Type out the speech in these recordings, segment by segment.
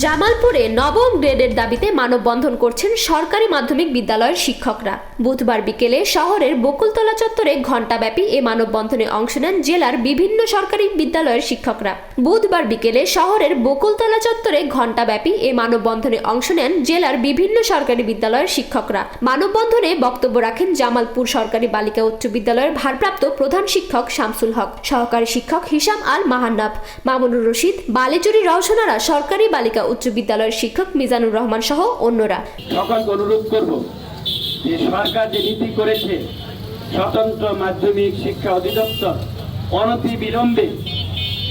জামালপুরে নবম গ্রেডের দাবিতে মানববন্ধন করছেন সরকারি মাধ্যমিক বিদ্যালয়ের শিক্ষকরা। বুধবার বিকেলে শহরের বকুলতলা চত্বরে ঘণ্টাব্যাপী এ মানববন্ধনে অংশ নেন জেলার বিভিন্ন সরকারি বিদ্যালয়ের শিক্ষকরা। বুধবার বিকেলে শহরের বকুলতলা চত্বরে ঘণ্টাব্যাপী এ মানববন্ধনে অংশ নেন জেলার বিভিন্ন সরকারি বিদ্যালয়ের শিক্ষকরা। মানববন্ধনে বক্তব্য রাখেন জামালপুর সরকারি বালিকা উচ্চ বিদ্যালয়ের ভারপ্রাপ্ত প্রধান শিক্ষক শামসুল হক, সহকারী শিক্ষক হিসাম আল মাহান্নাব মামুনুর রশিদ, বালিচুরি রওশনারা সরকারি বালিকা উচ্চ বিদ্যালয়ের শিক্ষক মিজানুর রহমান সহ অন্যরা। সকলকে অনুরোধ করব যে সরকার যে নীতি করেছে স্বতন্ত্র মাধ্যমিক শিক্ষা অধিদপ্তর অনতি বিলম্বে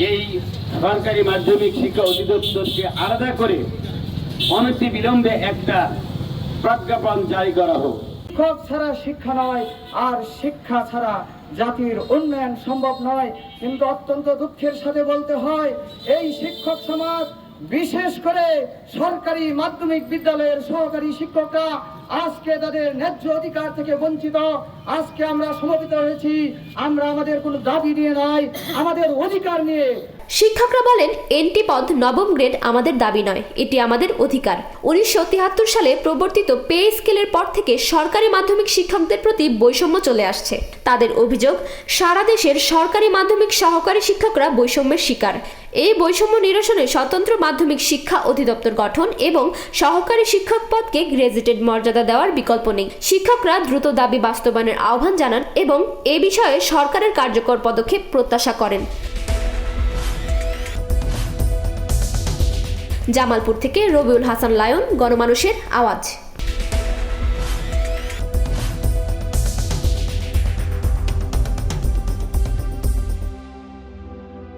এই সরকারি মাধ্যমিক শিক্ষা অধিদপ্তরকে আলাদা করে অনতি বিলম্বে একটা প্রজ্ঞাপন জারি করা হোক। শিক্ষক ছাড়া শিক্ষা নয় আর শিক্ষা ছাড়া জাতির উন্নয়ন সম্ভব নয়। কিন্তু অত্যন্ত দুঃখের সাথে বলতে হয় এই শিক্ষক সমাজ বিশেষ করে সরকারি মাধ্যমিক বিদ্যালয়ের সহকারী শিক্ষকরা আজকে তাদের ন্যায্য অধিকার থেকে বঞ্চিত। আজকে আমরা সমবেত হয়েছি। আমরা আমাদের কোনো দাবি নিয়ে নয় আমাদের অধিকার নিয়ে। শিক্ষকরা বলেন, এনটি পদ নবম গ্রেড আমাদের দাবি নয়, এটি আমাদের অধিকার। উনিশশো তিয়াত্তর সালে প্রবর্তিত পে স্কেলের পর থেকে সরকারি মাধ্যমিক শিক্ষকদের প্রতি বৈষম্য চলে আসছে। তাদের অভিযোগ, সারা দেশের সরকারি মাধ্যমিক সহকারী শিক্ষকরা বৈষম্যের শিকার। এই বৈষম্য নিরসনে স্বতন্ত্র মাধ্যমিক শিক্ষা অধিদপ্তর গঠন এবং সহকারী শিক্ষক পদকে গ্রেজুয়েটেড মর্যাদা দেওয়ার বিকল্প নেই। শিক্ষকরা দ্রুত দাবি বাস্তবায়নের আহ্বান জানান এবং এ বিষয়ে সরকারের কার্যকর পদক্ষেপ প্রত্যাশা করেন। জামালপুর থেকে রবিউল হাসান লায়ন, গণমানুষের আওয়াজ।